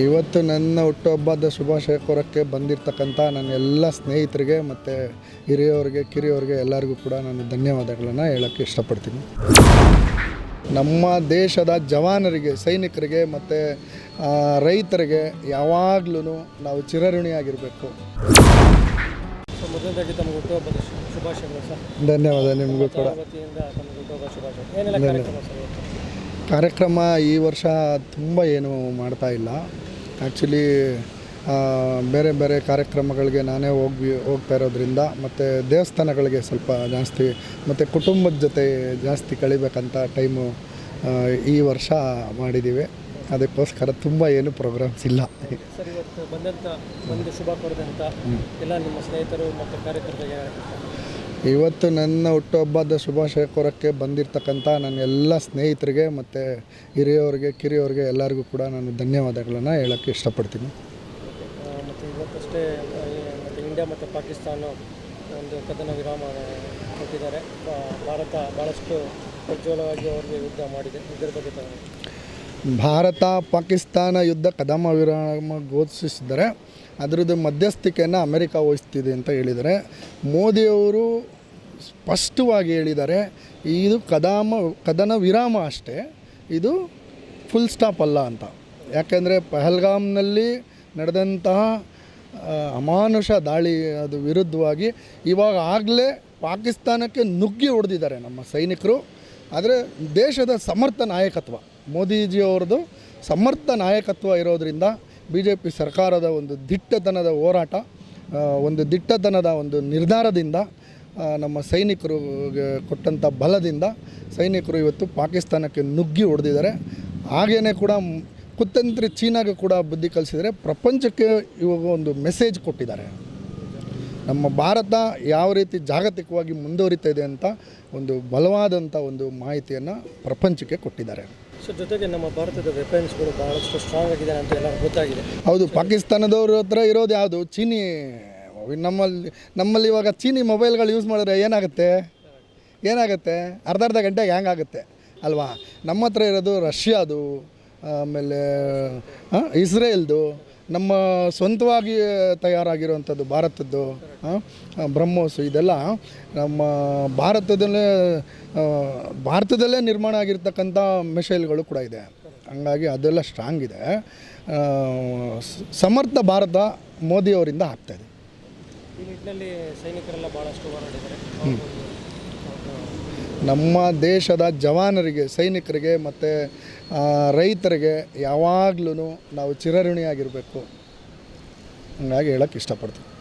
ಇವತ್ತು ನನ್ನ ಹುಟ್ಟುಹಬ್ಬದ ಶುಭಾಶಯ ಕೋರಕ್ಕೆ ಬಂದಿರತಕ್ಕಂಥ ನನ್ನ ಎಲ್ಲ ಸ್ನೇಹಿತರಿಗೆ ಮತ್ತು ಹಿರಿಯವ್ರಿಗೆ ಕಿರಿಯವ್ರಿಗೆ ಎಲ್ಲರಿಗೂ ಕೂಡ ನಾನು ಧನ್ಯವಾದಗಳನ್ನು ಹೇಳೋಕ್ಕೆ ಇಷ್ಟಪಡ್ತೀನಿ. ನಮ್ಮ ದೇಶದ ಜವಾನರಿಗೆ ಸೈನಿಕರಿಗೆ ಮತ್ತು ರೈತರಿಗೆ ಯಾವಾಗಲೂ ನಾವು ಚಿರಋಣಿಯಾಗಿರಬೇಕು. ಸೊ ಮೊದಲನೇದಾಗಿ ತಮಗೆ ಹುಟ್ಟುಹಬ್ಬದ ಶುಭಾಶಯಗಳು ಸರ್. ಧನ್ಯವಾದ ನಿಮಗೂ ಕೂಡ. ಏನೆಲ್ಲ ಕಾರ್ಯಕ್ರಮ ಸರ್ ಕಾರ್ಯಕ್ರಮ ಈ ವರ್ಷ ತುಂಬ ಏನು ಮಾಡ್ತಾ ಇಲ್ಲ. ಆ್ಯಕ್ಚುಲಿ ಬೇರೆ ಬೇರೆ ಕಾರ್ಯಕ್ರಮಗಳಿಗೆ ನಾನೇ ಹೋಗಿ ಹೋಗ್ತಾ ಇರೋದ್ರಿಂದ ಮತ್ತು ದೇವಸ್ಥಾನಗಳಿಗೆ ಸ್ವಲ್ಪ ಜಾಸ್ತಿ ಮತ್ತು ಕುಟುಂಬದ ಜೊತೆ ಜಾಸ್ತಿ ಕಳಿಬೇಕಂತ ಟೈಮು ಈ ವರ್ಷ ಮಾಡಿದ್ದೀವಿ ಅದಕ್ಕೋಸ್ಕರ ತುಂಬ ಏನು ಪ್ರೋಗ್ರಾಮ್ಸ್ ಇಲ್ಲ. ಸರ್ ಇವತ್ತು ಬಂದಂಥ ಒಂದು ಶುಭ ಕೊಡದಂಥ ಎಲ್ಲ ನಿಮ್ಮ ಸ್ನೇಹಿತರು ಮತ್ತು ಕಾರ್ಯಕರ್ತರಿಗೆ ಇವತ್ತು ನನ್ನ ಹುಟ್ಟುಹಬ್ಬದ ಶುಭಾಶಯ ಕೋರಕ್ಕೆ ಬಂದಿರತಕ್ಕಂಥ ನನ್ನ ಎಲ್ಲ ಸ್ನೇಹಿತರಿಗೆ ಮತ್ತು ಹಿರಿಯವ್ರಿಗೆ ಕಿರಿಯವ್ರಿಗೆ ಎಲ್ಲರಿಗೂ ಕೂಡ ನಾನು ಧನ್ಯವಾದಗಳನ್ನು ಹೇಳೋಕ್ಕೆ ಇಷ್ಟಪಡ್ತೀನಿ. ಮತ್ತು ಇವತ್ತಷ್ಟೇ ಮತ್ತು ಇಂಡಿಯಾ ಮತ್ತು ಪಾಕಿಸ್ತಾನ ಒಂದು ಕದನ ವಿರಾಮ ಕೊಟ್ಟಿದ್ದಾರೆ. ಭಾರತ ಭಾಳಷ್ಟು ಪ್ರಜ್ವಲವಾಗಿ ಅವ್ರಿಗೆ ಯುದ್ಧ ಮಾಡಿದೆ. ಇದರ ಬಗ್ಗೆ ಭಾರತ ಪಾಕಿಸ್ತಾನ ಯುದ್ಧ ಕದಮ ವಿರಾಮ ಘೋಷಿಸಿದರೆ ಅದರದ್ದು ಮಧ್ಯಸ್ಥಿಕೆಯನ್ನು ಅಮೆರಿಕ ವಹಿಸ್ತಿದೆ ಅಂತ ಹೇಳಿದ್ದಾರೆ ಮೋದಿಯವರು ಸ್ಪಷ್ಟವಾಗಿ ಹೇಳಿದ್ದಾರೆ ಇದು ಕದಾಮ, ಕದನ ವಿರಾಮ ಅಷ್ಟೇ, ಇದು ಫುಲ್ ಸ್ಟಾಪ್ ಅಲ್ಲ ಅಂತ. ಯಾಕೆಂದರೆ ಪಹಲ್ಗಾಮ್ನಲ್ಲಿ ನಡೆದಂತಹ ಅಮಾನುಷ ದಾಳಿ ಅದು ವಿರುದ್ಧವಾಗಿ ಇವಾಗ ಆಗಲೇ ಪಾಕಿಸ್ತಾನಕ್ಕೆ ನುಗ್ಗಿ ಹೊಡೆದಿದ್ದಾರೆ ನಮ್ಮ ಸೈನಿಕರು. ಆದರೆ ದೇಶದ ಸಮರ್ಥ ನಾಯಕತ್ವ, ಮೋದಿಜಿಯವ್ರದ್ದು ಸಮರ್ಥ ನಾಯಕತ್ವ ಇರೋದರಿಂದ ಬಿ ಜೆ ಪಿ ಸರ್ಕಾರದ ಒಂದು ದಿಟ್ಟತನದ ಹೋರಾಟ ಒಂದು ದಿಟ್ಟತನದ ಒಂದು ನಿರ್ಧಾರದಿಂದ ನಮ್ಮ ಸೈನಿಕರು ಕೊಟ್ಟಂಥ ಬಲದಿಂದ ಸೈನಿಕರು ಇವತ್ತು ಪಾಕಿಸ್ತಾನಕ್ಕೆ ನುಗ್ಗಿ ಹೊಡೆದಿದ್ದಾರೆ. ಹಾಗೇ ಕೂಡ ಕುತಂತ್ರಿ ಚೀನಾಗೆ ಕೂಡ ಬುದ್ಧಿ ಕಲಿಸಿದರೆ ಪ್ರಪಂಚಕ್ಕೆ ಇವಾಗ ಒಂದು ಮೆಸೇಜ್ ಕೊಟ್ಟಿದ್ದಾರೆ. ನಮ್ಮ ಭಾರತ ಯಾವ ರೀತಿ ಜಾಗತಿಕವಾಗಿ ಮುಂದುವರಿತಾ ಇದೆ ಅಂತ ಒಂದು ಬಲವಾದಂಥ ಒಂದು ಮಾಹಿತಿಯನ್ನು ಪ್ರಪಂಚಕ್ಕೆ ಕೊಟ್ಟಿದ್ದಾರೆ. ಸೊ ಜೊತೆಗೆ ನಮ್ಮ ಭಾರತದ ವೆಪನ್ಸ್ಗಳು ಬಹಳಷ್ಟು ಸ್ಟ್ರಾಂಗ್ ಆಗಿದೆ ಅಂತ ಎಲ್ಲ ಗೊತ್ತಾಗಿದೆ. ಹೌದು ಪಾಕಿಸ್ತಾನದವ್ರ ಹತ್ರ ಇರೋದು ಯಾವುದು? ಚೀನಿ ನಮ್ಮಲ್ಲಿ ನಮ್ಮಲ್ಲಿ ಇವಾಗ ಚೀನಿ ಮೊಬೈಲ್ಗಳು ಯೂಸ್ ಮಾಡಿದ್ರೆ ಏನಾಗುತ್ತೆ? ಏನಾಗುತ್ತೆ? ಅರ್ಧ ಅರ್ಧ ಗಂಟೆಗೆ ಹ್ಯಾಂಗ್ ಆಗುತ್ತೆ, ಅಲ್ವಾ? ನಮ್ಮ ಹತ್ರ ಇರೋದು ರಷ್ಯಾದು, ಆಮೇಲೆ ಇಸ್ರೇಲ್ದು, ನಮ್ಮ ಸ್ವಂತವಾಗಿ ತಯಾರಾಗಿರುವಂಥದ್ದು ಭಾರತದ್ದು ಬ್ರಹ್ಮೋಸ್ ಇದೆಲ್ಲ ನಮ್ಮ ಭಾರತದಲ್ಲೇ ಭಾರತದಲ್ಲೇ ನಿರ್ಮಾಣ ಆಗಿರ್ತಕ್ಕಂಥ ಮಿಸೈಲ್ಗಳು ಕೂಡ ಇದೆ. ಹಂಗಾಗಿ ಅದೆಲ್ಲ ಸ್ಟ್ರಾಂಗ್ ಇದೆ. ಸಮರ್ಥ ಭಾರತ ಮೋದಿಯವರಿಂದ ಆಗ್ತಾಯಿದೆ ನಿಟ್ಟಿನಲ್ಲಿ ಸೈನಿಕರೆಲ್ಲ ಭಾಳಷ್ಟು ನಮ್ಮ ದೇಶದ ಜವಾನರಿಗೆ, ಸೈನಿಕರಿಗೆ ಮತ್ತು ರೈತರಿಗೆ ಯಾವಾಗಲೂ ನಾವು ಚಿರಋಣಿಯಾಗಿರಬೇಕು. ಹಂಗಾಗಿ ಹೇಳಕ್ಕೆ ಇಷ್ಟಪಡ್ತೀನಿ.